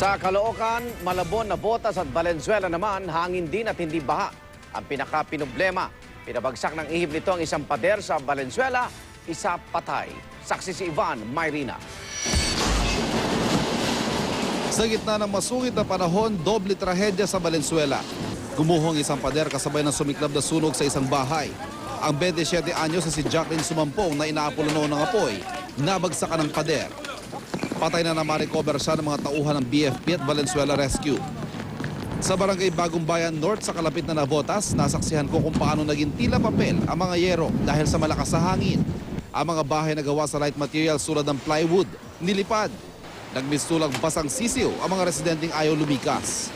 Sa Caloocan, Malabon na botas at Valenzuela naman, hangin din at hindi baha. Ang pinaka-pinoblema, pinabagsak ng ihip nito ang isang pader sa Valenzuela, isa patay. Saksi si Ivan Mayrina. Sa gitna ng masungit na panahon, doble trahedya sa Valenzuela. Gumuhong isang pader kasabay ng sumiklab na sunog sa isang bahay. Ang 27 anyos na si Jacqueline Sumampong na inaapulo noon ng apoy, nabagsakan ng pader. Patay na naman recover siya ng mga tauhan ng BFP at Valenzuela Rescue. Sa barangay Bagong Bayan North sa kalapit na Navotas, nasaksihan ko kung paano naging tila papel ang mga yero dahil sa malakas sa hangin. Ang mga bahay na gawa sa light materials tulad ng plywood, nilipad. Nagmistulang basang sisiw ang mga residenteng ayaw lumikas.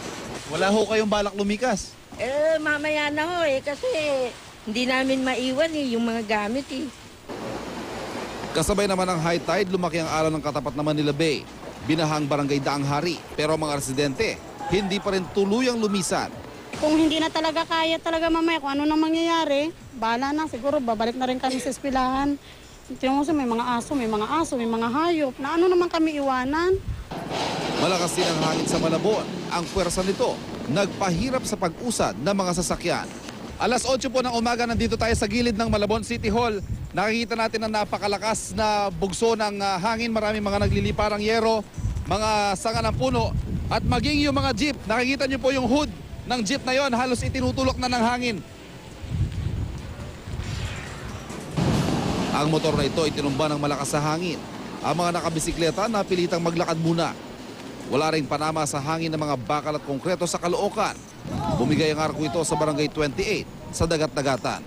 Wala ho kayong balak lumikas. Eh, mamaya na ho eh, kasi hindi namin maiwan eh, yung mga gamit eh. Kasabay naman ng high tide, lumaki ang alon ng katapat na Manila Bay. Binahang barangay Daang Hari, pero mga residente, hindi pa rin tuluyang lumisan. Kung hindi na talaga kaya talaga mamaya kung ano na mangyayari, bala na siguro babalik na rin kami sa eskwelahan. Tingnan mo may mga aso, may mga aso, may mga hayop. Na ano naman kami iwanan? Malakas din ang hangin sa Malabon. Ang puwersa nito, nagpahirap sa pag-usad ng mga sasakyan. Alas 8 po ng umaga, nandito tayo sa gilid ng Malabon City Hall. Nakikita natin ang napakalakas na bugso ng ah, hangin. Maraming mga nagliliparang yero, mga sanga ng puno, at maging yung mga jeep. Nakikita niyo po yung hood ng jeep na yon, halos itinutulok na ng hangin. Ang motor na ito itinumba ng malakas sa hangin. Ang mga nakabisikleta napilitang maglakad muna. Wala ring panama sa hangin ng mga bakal at konkreto sa Caloocan. Bumigay ang arko ito sa barangay 28 sa Dagat-Dagatan.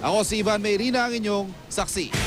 Ako si Ivan Mayrina, ang inyong saksi.